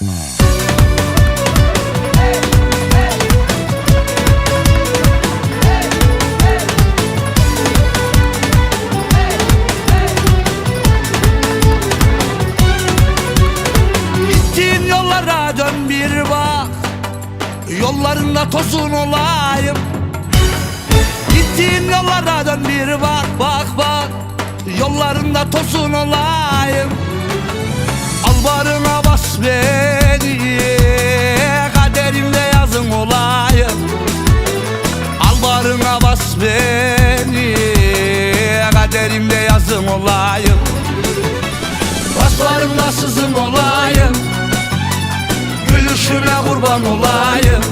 Gittiğin yollara dön bir bak. Yollarında tozun olayım. Gittiğin yollara dön bir bak bak bak. Yollarında tozun olayım. Al barına bas beni Kaderimde yazın olayım Al barına bas beni Kaderimde yazın olayım Baslarımda sızım olayım Gülüşüne kurban olayım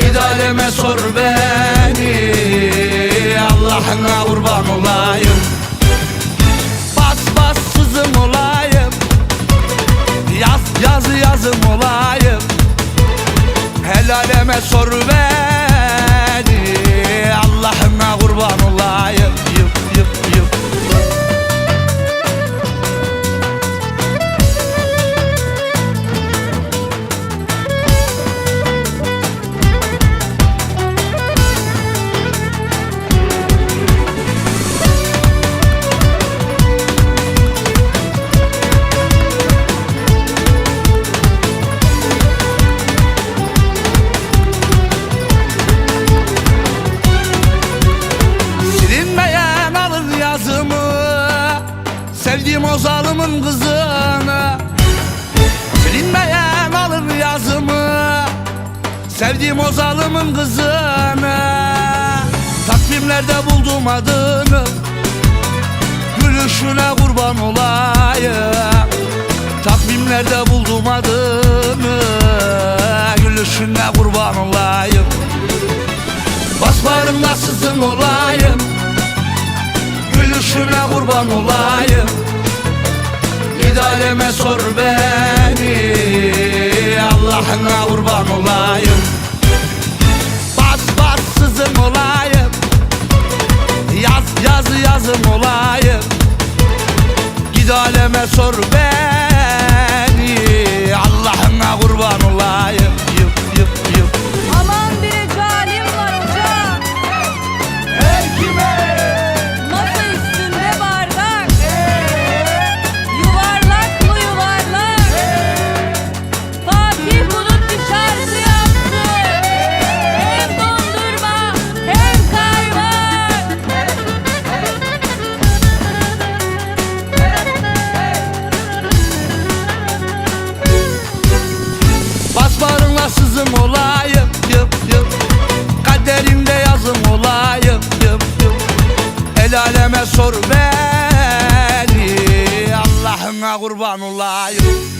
Gid aleme sor beni Allah'ına kurban olayım yazım olayım. Helaleme sor beni Sevdiğim o zalimin kızını Silinmeyen alın yazımı. Sevdiğim o zalimin kızını Takvimlerde buldum adını Gülüşüne kurban olayım. Takvimlerde buldum adını Gülüşüne kurban olayım. Basmarımda sızın olayım Gülüşüne kurban olayım Aleme sor beni. Allah'ına kurban olayım. Bas bas sızın olayım. Yaz yaz yazım olayım. Gid aleme sor beni Basbarınla sızım olayım yıp yıp. Kaderimde yazım olayım yıp yıp. El aleme sor beni Allah'ına kurban olayım